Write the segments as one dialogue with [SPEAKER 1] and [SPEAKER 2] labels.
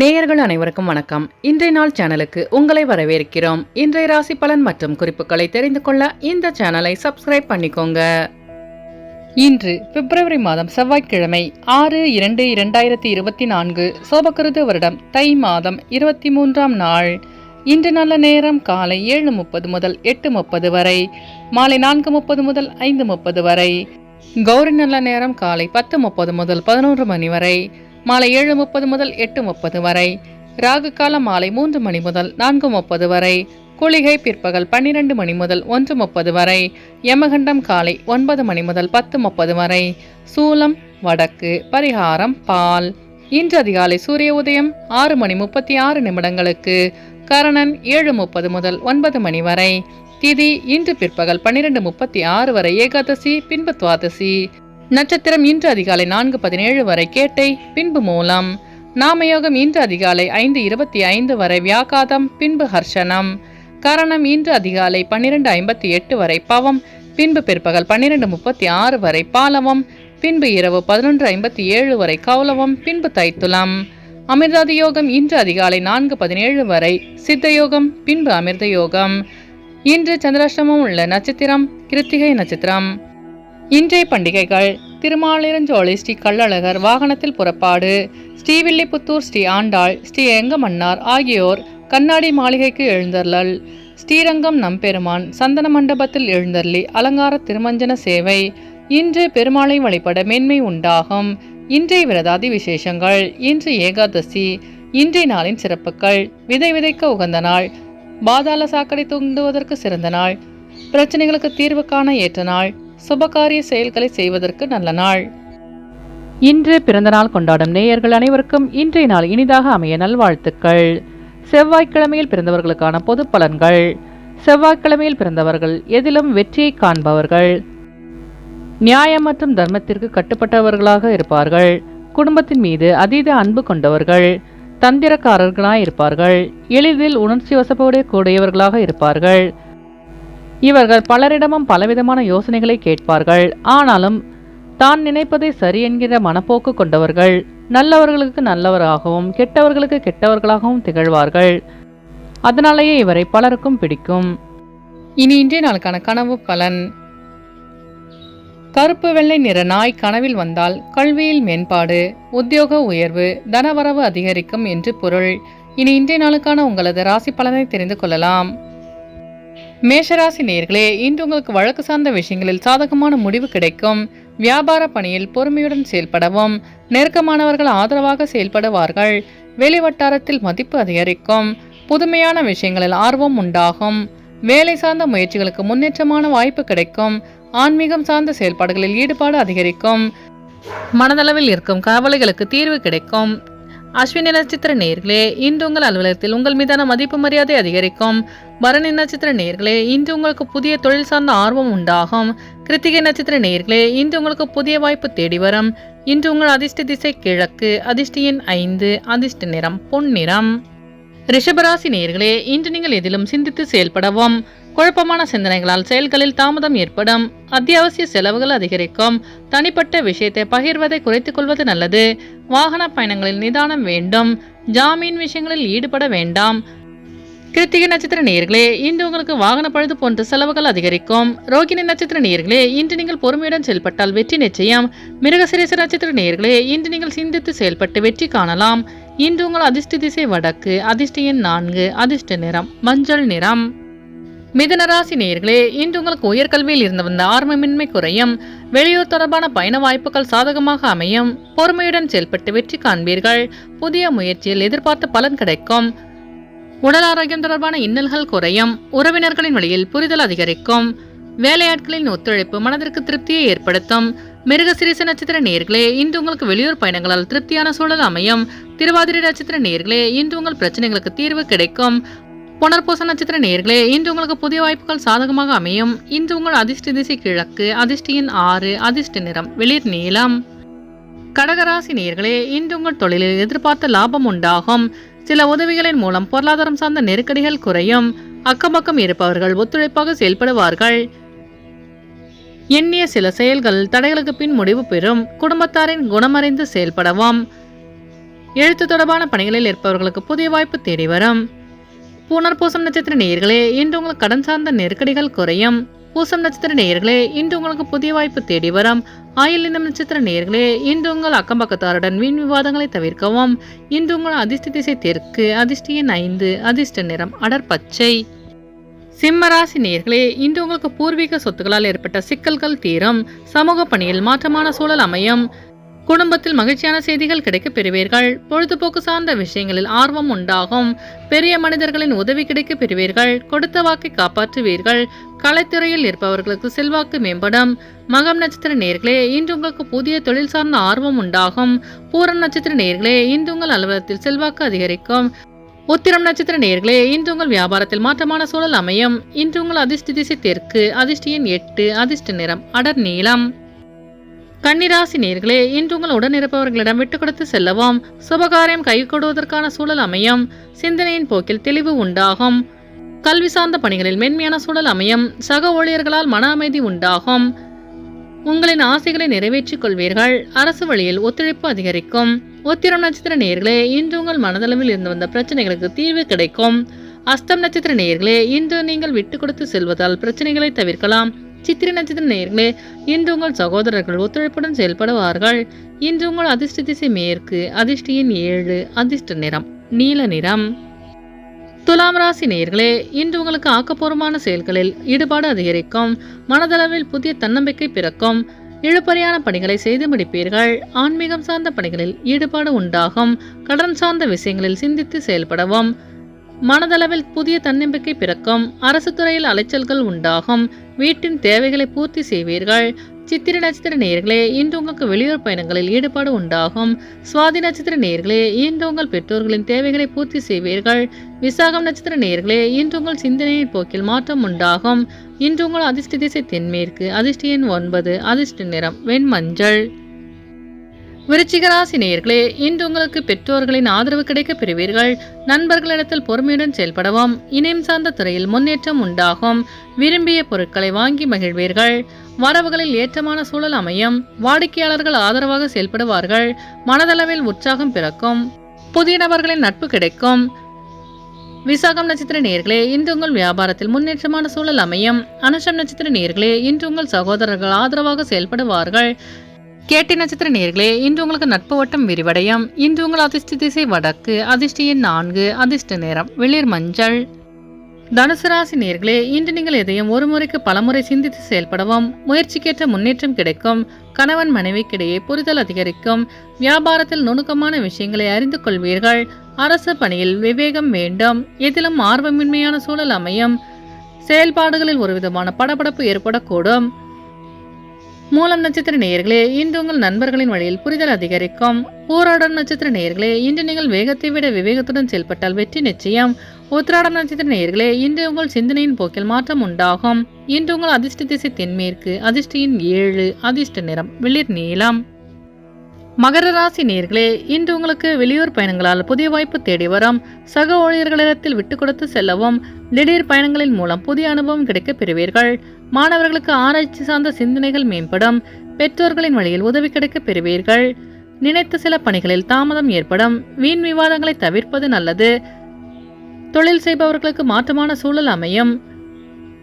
[SPEAKER 1] நேயர்கள் அனைவருக்கும் வணக்கம். இன்றைய நாள் சேனலுக்கு உங்களை வரவேற்கிறோம். இன்றைய ராசி பலன் மற்றும் குறிப்புகளை தெரிந்து கொள்ள இந்த சேனலை சப்ஸ்கிரைப் பண்ணிக்கோங்க. இன்று பிப்ரவரி மாதம் செவ்வாய்க்கிழமை ஆறு இரண்டு இரண்டாயிரத்தி இருபத்தி நான்கு சோபகிருது வருடம் தை மாதம் இருபத்தி மூன்றாம் நாள். இன்று நல்ல நேரம் காலை ஏழு முப்பது முதல் எட்டு முப்பது வரை மாலை நான்கு முப்பது முதல் ஐந்து முப்பது வரை கௌரி நல்ல நேரம் காலை பத்து முப்பது முதல் பதினோரு மணி வரை மாலை ஏழு முப்பது முதல் எட்டு முப்பது வரை. ராகு காலம் மாலை மூன்று மணி முதல் நான்கு முப்பது வரை. குளிகை பிற்பகல் பன்னிரண்டு மணி முதல் ஒன்று முப்பது வரை. யமகண்டம் காலை ஒன்பது மணி முதல் பத்து முப்பது வரை. சூலம் வடக்கு பரிகாரம் பால். இன்று அதிகாலை சூரிய உதயம் ஆறு மணி முப்பத்தி ஆறு நிமிடங்களுக்கு. கரணன் ஏழு முப்பது முதல் ஒன்பது மணி வரை. திதி இன்று பிற்பகல் பன்னிரண்டு முப்பத்தி ஆறு வரை ஏகாதசி பின்பு துவாதசி. நட்சத்திரம் இன்று அதிகாலை நான்கு பதினேழு வரை கேட்டை பின்பு மூலம். நாமயோகம் இன்று அதிகாலை ஐந்து இருபத்தி ஐந்து வரை வியாகாதம் பின்பு ஹர்ஷனம் கரணம் இன்று அதிகாலை பன்னிரண்டு ஐம்பத்தி எட்டு வரை பவம் பின்பு பிற்பகல் பன்னிரண்டு முப்பத்தி ஆறு வரை பாலவம் பின்பு இரவு பதினொன்று ஐம்பத்தி ஏழு வரை கௌலவம் பின்பு தைத்துலம். அமிர்தாதியோகம் இன்று அதிகாலை நான்கு பதினேழு வரை சித்த யோகம் பின்பு அமிர்த யோகம். இன்று சந்திராஷ்டமம் உள்ள நட்சத்திரம் கிருத்திகை நட்சத்திரம். இன்றைய பண்டிகைகள் திருமாலிருஞ்சோலை ஸ்ரீ கள்ளழகர் வாகனத்தில் புறப்பாடு ஸ்ரீவில்லிபுத்தூர் ஸ்ரீ ஆண்டாள் ஸ்ரீ எங்கமன்னார் ஆகியோர் கண்ணாடி மாளிகைக்கு எழுந்தருளல். ஸ்ரீரங்கம் நம்பெருமான் சந்தன மண்டபத்தில் எழுந்தருளி அலங்கார திருமஞ்சன சேவை. இன்று பெருமாளை வழிபட மேன்மை உண்டாகும். இன்றைய விரதாதி விசேஷங்கள் இன்று ஏகாதசி இன்றைய நாளின் சிறப்புகள் விதை விதைக்க உகந்த நாள் பாதாள சாக்கடை தூண்டுவதற்கு சிறந்த நாள் பிரச்சனைகளுக்கு தீர்வு காண ஏற்ற நாள் சுபகாரிய செயல்களை செய்வதற்கு நல்ல நாள். இன்று பிறந்தநாள் கொண்டாடும் நேயர்கள் அனைவருக்கும் இன்றைய நாள் இனிதாக அமைய நல்வாழ்த்துக்கள். செவ்வாய்க்கிழமையில் பிறந்தவர்களுக்கான பொது பலன்கள். செவ்வாய்க்கிழமையில் பிறந்தவர்கள் எதிலும் வெற்றியை காண்பவர்கள். நியாயம் மற்றும் தர்மத்திற்கு கட்டுப்பட்டவர்களாக இருப்பார்கள். குடும்பத்தின் மீது அதீத அன்பு கொண்டவர்கள். தந்திரக்காரர்களாய் இருப்பார்கள். எளிதில் உணர்ச்சி வசப்போடைய கூடியவர்களாக இருப்பார்கள். இவர்கள் பலரிடமும் பலவிதமான யோசனைகளை கேட்பார்கள். ஆனாலும் தான் நினைப்பதை சரி என்கிற மனப்போக்கு கொண்டவர்கள் நல்லவர்களுக்கு நல்லவராகவும் கெட்டவர்களுக்கு கெட்டவர்களாகவும் திகழ்வார்கள். அதனாலேயே இவரை பலருக்கும் பிடிக்கும். இனி இன்றைய நாளுக்கான கனவு பலன். கருப்பு வெள்ளை நிற நாய் கனவில் வந்தால் கல்வியில் மேம்பாடு உத்தியோக உயர்வு தனவரவு அதிகரிக்கும் என்று பொருள். இனி இன்றைய நாளுக்கான உங்களது ராசி பலனை தெரிந்து கொள்ளலாம். மேஷராசி நேர்களே இன்று உங்களுக்கு வழக்கு சார்ந்த விஷயங்களில் சாதகமான முடிவு கிடைக்கும். வியாபார பணியில் பொறுமையுடன் செயல்படவும் நெருக்கமானவர்கள் ஆதரவாக செயல்படுவார்கள். வெளி வட்டாரத்தில் மதிப்பு அதிகரிக்கும். புதுமையான விஷயங்களில் ஆர்வம் உண்டாகும். வேலை சார்ந்த முயற்சிகளுக்கு முன்னேற்றமான வாய்ப்பு கிடைக்கும். ஆன்மீகம் சார்ந்த செயல்பாடுகளில் ஈடுபாடு அதிகரிக்கும். மனதளவில் இருக்கும் கவலைகளுக்கு தீர்வு கிடைக்கும். அஸ்வினி நட்சத்திர நேர்களே இன்று உங்கள் அலுவலகத்தில் உங்கள் மீதான மதிப்பு மரியாதை அதிகரிக்கும். பரணி நட்சத்திர நேர்களே இன்று உங்களுக்கு புதிய தொழில் சார்ந்த ஆர்வம் உண்டாகும். கிருத்திகை நட்சத்திர நேர்களே இன்று உங்களுக்கு புதிய வாய்ப்பு தேடி வரும். இன்று உங்கள் அதிர்ஷ்ட திசை கிழக்கு அதிர்ஷ்ட எண் ஐந்து அதிர்ஷ்ட நிறம் பொன்னிறம். ரிஷபராசி நேர்களே இன்று நீங்கள் எதிலும் சிந்தித்து செயல்படவும். குழப்பமான சிந்தனைகளால் செயல்களில் தாமதம் ஏற்படும். அத்தியாவசிய செலவுகள் அதிகரிக்கும். தனிப்பட்ட விஷயத்தை பகிர்வதை குறைத்துக் கொள்வது நல்லது. வாகன பயணங்களில் நிதானம் வேண்டும். ஜாமீன் விஷயங்களில் ஈடுபட வேண்டாம். கிருத்திகை நட்சத்திர நேர்களே இன்று உங்களுக்கு வாகன பழுது போன்ற செலவுகள் அதிகரிக்கும். ரோகிணி நட்சத்திர நேர்களே இன்று நீங்கள் பொறுமையுடன் செயல்பட்டால் வெற்றி நிச்சயம். மிருகசிரேச நட்சத்திர நேர்களே இன்று நீங்கள் சிந்தித்து செயல்பட்டு வெற்றி காணலாம். இன்று உங்கள் அதிர்ஷ்ட திசை வடக்கு அதிர்ஷ்ட எண் நான்கு அதிர்ஷ்ட நிறம் மஞ்சள் நிறம். மிதனராசி நேயர்களே இன்று உங்களுக்கு உயர்கல்வியில் இருந்து வந்த ஆர்வமின்மை குறையும். வெளியூர் தொடர்பான பயண வாய்ப்புகள் சாதகமாக அமையும். பொறுமையுடன் செயல்பட்டு வெற்றி காண்பீர்கள். புதிய முயற்சியில் எதிர்பார்த்த பலன் கிடைக்கும். உடல் ஆரோக்கியம் தொடர்பான இன்னல்கள் குறையும். உறவினர்களின் வழியில் புரிதல் அதிகரிக்கும். வேலையாட்களின் ஒத்துழைப்பு மனதிற்கு திருப்தியை ஏற்படுத்தும். மிருகசிரிச நட்சத்திர நேர்களே இன்று உங்களுக்கு வெளியூர் பயணங்களால் திருப்தியான சூழல் அமையும். திருவாதிரை நட்சத்திர நேர்களே இன்று உங்கள் பிரச்சனைகளுக்கு தீர்வு கிடைக்கும். புனர்பூச நட்சத்திர நேர்களே இன்று உங்களுக்கு புதிய வாய்ப்புகள் சாதகமாக அமையும். இன்று உங்கள் அதிர்ஷ்ட திசை கிழக்கு அதிர்ஷ்டியின் ஆறு அதிர்ஷ்ட நிறம் வெளிர் நீளம். கடகராசி நேர்களே இன்று உங்கள் தொழிலில் எதிர்பார்த்த லாபம் உண்டாகும். சில உதவிகளின் மூலம் பொருளாதாரம் சார்ந்த நெருக்கடிகள் குறையும். அக்கம்பக்கம் இருப்பவர்கள் ஒத்துழைப்பாக செயல்படுவார்கள். எண்ணிய சில செயல்கள் தடைகளுக்கு பின் முடிவு பெறும். குடும்பத்தாரின் குணமறிந்து செயல்படவும். எழுத்து தொடர்பான பணிகளில் இருப்பவர்களுக்கு புதிய வாய்ப்பு தேடி வரும். புனர்பூசம் நட்சத்திர நேயர்களே இன்று உங்களுக்கு கடன் சார்ந்த நெருக்கடிகள் குறையும். பூசம் நட்சத்திர நேயர்களே இன்று உங்களுக்கு புதிய வாய்ப்பு தேடி வரும். ஆயில் இனம் நட்சத்திர நேயர்களே இன்று உங்கள் அக்கம் பக்கத்தாருடன் வீண் விவாதங்களை தவிர்க்கவும். இன்று உங்கள் அதிர்ஷ்ட திசை தெற்கு அதிர்ஷ்ட எண் ஐந்து அதிர்ஷ்ட நிறம் அடர் பச்சை. சிம்ம ராசி நேயர்களே இன்று உங்களுக்கு பூர்வீக சொத்துக்களால் ஏற்பட்ட சிக்கல்கள் தீரும். சமூக பணியில் மாற்றமான சூழல் அமையும். குடும்பத்தில் மகிழ்ச்சியான செய்திகள் கிடைக்கப் பெறுவீர்கள். பொழுதுபோக்கு சார்ந்த விஷயங்களில் ஆர்வம் உண்டாகும். பெரிய மனிதர்களின் உதவி கிடைக்கப் பெறுவீர்கள். கொடுத்த வாக்கை காப்பாற்றுவீர்கள். கலைத்துறையில் இருப்பவர்களுக்கு செல்வாக்கு மேம்படும். மகம் நட்சத்திர நேர்களே இன்று உங்களுக்கு புதிய தொழில் சார்ந்த ஆர்வம் உண்டாகும். பூரம் நட்சத்திர நேர்களே இன்று உங்கள் அலுவலகத்தில் செல்வாக்கு அதிகரிக்கும். உத்திரம் நட்சத்திர நேர்களே இன்று உங்கள் வியாபாரத்தில் மாற்றமான சூழல் அமையும். இன்று உங்கள் அதிர்ஷ்ட திசை தெற்கு அதிர்ஷ்டியின் எட்டு அதிர்ஷ்ட நிறம் அடர் நீளம். கன்னிராசி நேர்களே இன்று உங்கள் உடனிருப்பவர்களிடம் விட்டு கொடுத்து செல்லவும் சுபகாரியம் கைகொடுவதற்கான சூழல் அமையும் சிந்தனையின் போக்கில் தெளிவு உண்டாகும். கல்வி சார்ந்த பணிகளில் மென்மையான சூழல் அமையும் சக ஊழியர்களால் மன அமைதி உண்டாகும். உங்களின் ஆசைகளை நிறைவேற்றிக் கொள்வீர்கள் அரசு வழியில் ஒத்துழைப்பு அதிகரிக்கும். உத்திரம் நட்சத்திர நேர்களே இன்று உங்கள் மனதளவில் இருந்து வந்த பிரச்சனைகளுக்கு தீர்வு கிடைக்கும். அஸ்தம் நட்சத்திர நேர்களே இன்று நீங்கள் விட்டு கொடுத்து செல்வதால் பிரச்சனைகளை தவிர்க்கலாம். சித்திர நட்சத்திர நேர்களே இன்று உங்கள் சகோதரர்கள் ஒத்துழைப்புடன் செயல்படுவார்கள். இன்று உங்கள் அதிர்ஷ்ட திசை மேற்கு அதிர்ஷ்ட எண் ஏழு அதிர்ஷ்ட நிறம் நீல நிறம். துலாம் ராசி நேர்களே இன்று உங்களுக்கு ஆக்கப்பூர்வமான செயல்களில் ஈடுபாடு அதிகரிக்கும் மனதளவில் புதிய தன்னம்பிக்கை பிறக்கும். இழுபறியான பணிகளை செய்து முடிப்பீர்கள். ஆன்மீகம் சார்ந்த பணிகளில் ஈடுபாடு உண்டாகும். கடன் சார்ந்த விஷயங்களில் சிந்தித்து செயல்படவும். மனதளவில் புதிய தன்னம்பிக்கை பிறக்கும். அரசு துறையில் அலைச்சல்கள் உண்டாகும். வீட்டின் தேவைகளை பூர்த்தி செய்வீர்கள். சித்திரை நட்சத்திர நேர்களே இன்று உங்களுக்கு வெளியூர் பயணங்களில் ஈடுபாடு உண்டாகும். சுவாதி நட்சத்திர நேர்களே இன்று உங்கள் பெற்றோர்களின் தேவைகளை பூர்த்தி செய்வீர்கள். விசாகம் நட்சத்திர நேர்களே இன்று உங்கள் சிந்தனையின் போக்கில் மாற்றம் உண்டாகும். இன்று உங்கள் அதிர்ஷ்ட திசை தென்மேற்கு அதிர்ஷ்ட எண் ஒன்பது அதிர்ஷ்ட நிறம் வெண்மஞ்சள். விருச்சிகராசி நேயர்களே இன்று உங்களுக்கு பெற்றோர்களின் ஆதரவு கிடைக்க பெறுவீர்கள். நண்பர்களிடத்தில் பொறுமையுடன் செயல்படவும் இணையம் சார்ந்த துறையில் முன்னேற்றம் உண்டாகும். விரும்பிய பொருட்களை வாங்கி மகிழ்வீர்கள். வரவுகளில் ஏற்றமான சூழல் அமையும். வாடிக்கையாளர்கள் ஆதரவாக செயல்படுவார்கள். மனதளவில் உற்சாகம் பிறக்கும். புதிய நபர்களின் நட்பு கிடைக்கும். விசாகம் நட்சத்திர நேர்களே இன்று உங்கள் வியாபாரத்தில் முன்னேற்றமான சூழல் அமையும். அனுஷம் நட்சத்திர நேர்களே இன்று உங்கள் சகோதரர்கள் ஆதரவாக செயல்படுவார்கள். கேட்டி நட்சத்திர நேர்களே இன்று உங்களுக்கு நட்பு வட்டம் விரிவடையும். இன்று உங்கள் அதிர்ஷ்ட திசை வடக்கு அதிர்ஷ்ட எண் நான்கு அதிர்ஷ்ட நேரம் வெளிர் மஞ்சள். தனுசு ராசி நேர்களே இன்று நீங்கள் எதையும் ஒரு முறைக்கு பலமுறை சிந்தித்து செயல்படவும் முயற்சிக்கேற்ற முன்னேற்றம் கிடைக்கும் கணவன் மனைவிக்கிடையே புரிதல் அதிகரிக்கும் வியாபாரத்தில் நுணுக்கமான விஷயங்களை அறிந்து கொள்வீர்கள். அரசு பணியில் விவேகம் வேண்டும் எதிலும் ஆர்வமின்மையான சூழல் அமையும் செயல்பாடுகளில் ஒருவிதமான படபடப்பு ஏற்படக்கூடும். மூலம் நட்சத்திர நேயர்களே இன்று உங்கள் நண்பர்களின் வழியில் புரிதல் அதிகரிக்கும். பூராடம் நட்சத்திர நேயர்களே இன்று நீங்கள் வேகத்தை விட விவேகத்துடன் செயல்பட்டால் வெற்றி நிச்சயம். உத்திராடம் நட்சத்திர நேயர்களே இன்று உங்கள் சிந்தனையின் போக்கில் மாற்றம் உண்டாகும். இன்று உங்கள் அதிர்ஷ்ட திசை தென்மேற்கு அதிர்ஷ்டியின் ஏழு அதிர்ஷ்ட நிறம் வெளிர் நீளம். மகர ராசி நேர்களே இன்று உங்களுக்கு வெளியூர் பயணங்களால் புதிய வாய்ப்பு தேடி வரும். சக ஊழியர்களிடத்தில் விட்டு கொடுத்து செல்லவும் திடீர் பயணங்களின் மூலம் புதிய அனுபவம் கிடைக்கப் பெறுவீர்கள். மாணவர்களுக்கு ஆராய்ச்சி சார்ந்த சிந்தனைகள் மேம்படும். பெற்றோர்களின் வழியில் உதவி கிடைக்கப் பெறுவீர்கள். நினைத்த சில பணிகளில் தாமதம் ஏற்படும். வீண் விவாதங்களை தவிர்ப்பது நல்லது. தொழில் செய்பவர்களுக்கு மாற்றமான சூழல் அமையும்.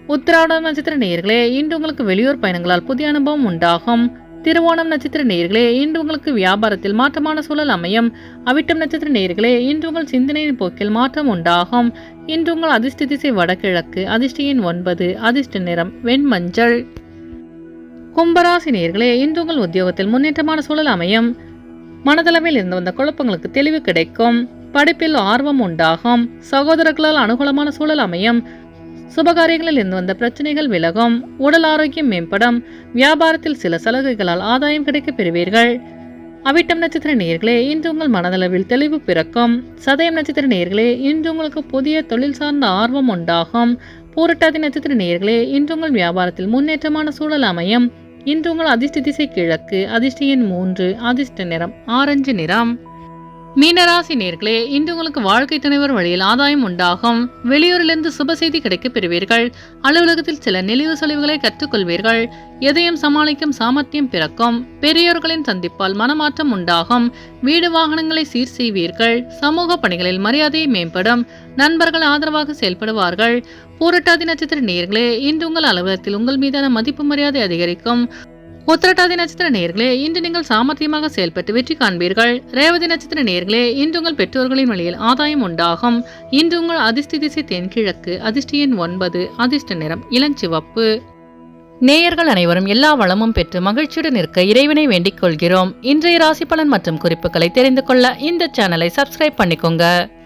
[SPEAKER 1] உத்திராடம் நட்சத்திர நேயர்களே இன்று உங்களுக்கு வெளியூர் பயணங்களால் புதிய அனுபவம் உண்டாகும். திருவோணம் நட்சத்திர நேர்களே இன்று உங்களுக்கு வியாபாரத்தில் மாற்றமான சூழல் அமையும். அவிட்டம் நட்சத்திர நேர்களே இன்று உங்கள் சிந்தனையின் போக்கில் மாற்றம் உண்டாகும். இன்று உங்கள் அதிர்ஷ்ட திசை வடகிழக்கு அதிர்ஷ்ட எண் ஒன்பது அதிர்ஷ்ட நிறம் வெண்மஞ்சள். கும்பராசி நேர்களே இன்று உங்கள் உத்தியோகத்தில் முன்னேற்றமான சூழல் அமையும். மனதளவில் இருந்து வந்த குழப்பங்களுக்கு தெளிவு கிடைக்கும். படிப்பில் ஆர்வம் உண்டாகும். சகோதரர்களால் அனுகூலமான சூழல் அமையும். சுபகாரியங்களில் இருந்து வந்த பிரச்சனைகள் விலகும். உடல் ஆரோக்கியம் மேம்படும். வியாபாரத்தில் சில சலுகைகளால் ஆதாயம் கிடைக்கப் பெறுவீர்கள். அவிட்டம் நட்சத்திர நேர்களே இன்று உங்கள் மனதளவில் தெளிவு பிறக்கும். சதயம் நட்சத்திர நேர்களே இன்று உங்களுக்கு புதிய தொழில் சார்ந்த ஆர்வம் உண்டாகும். பூரட்டாதி நட்சத்திர நேர்களே இன்று உங்கள் வியாபாரத்தில் முன்னேற்றமான சூழல் அமையும். இன்று உங்கள் அதிர்ஷ்ட திசை கிழக்கு அதிர்ஷ்ட எண் மூன்று அதிர்ஷ்ட நிறம் ஆரஞ்சு நிறம். மீனராசி நேர்களே இன்று உங்களுக்கு வாழ்க்கை துணைவர் வழியில் ஆதாயம் உண்டாகும். வெளியூரிலிருந்து சுப செய்தி கிடைக்கப் பெறுவீர்கள். அலுவலகத்தில் சில நெளிவு சொலிவுகளை கற்றுக்கொள்வீர்கள். எதையும் சமாளிக்கும் சாமர்த்தியம் பிறக்கும். பெரியோர்களின் சந்திப்பால் மனமாற்றம் உண்டாகும். வீடு வாகனங்களை சீர் செய்வீர்கள். சமூக பணிகளில் மரியாதை மேம்படும். நண்பர்கள் ஆதரவாக செயல்படுவார்கள். பூரட்டாதி நட்சத்திர நேர்களே இன்று உங்கள் அலுவலகத்தில் உங்கள் மீதான மதிப்பு மரியாதை அதிகரிக்கும். உத்திரட்டாதி நட்சத்திர நேர்களே இன்று நீங்கள் சாமர்த்தியமாக செயல்பட்டு வெற்றி காண்பீர்கள். ரேவதி நட்சத்திர நேர்களே இன்று உங்கள் பெற்றோர்களின் வழியில் ஆதாயம் உண்டாகும். இன்று உங்கள் அதிர்ஷ்ட திசை தென்கிழக்கு அதிர்ஷ்ட எண் ஒன்பது அதிர்ஷ்ட நிறம் இளஞ்சிவப்பு. நேயர்கள் அனைவரும் எல்லா வளமும் பெற்று மகிழ்ச்சியுடன் இருக்க இறைவனை வேண்டிக் கொள்கிறோம். இன்றைய ராசி பலன் மற்றும் குறிப்புகளை தெரிந்து கொள்ள இந்த சேனலை சப்ஸ்கிரைப் பண்ணிக்கோங்க.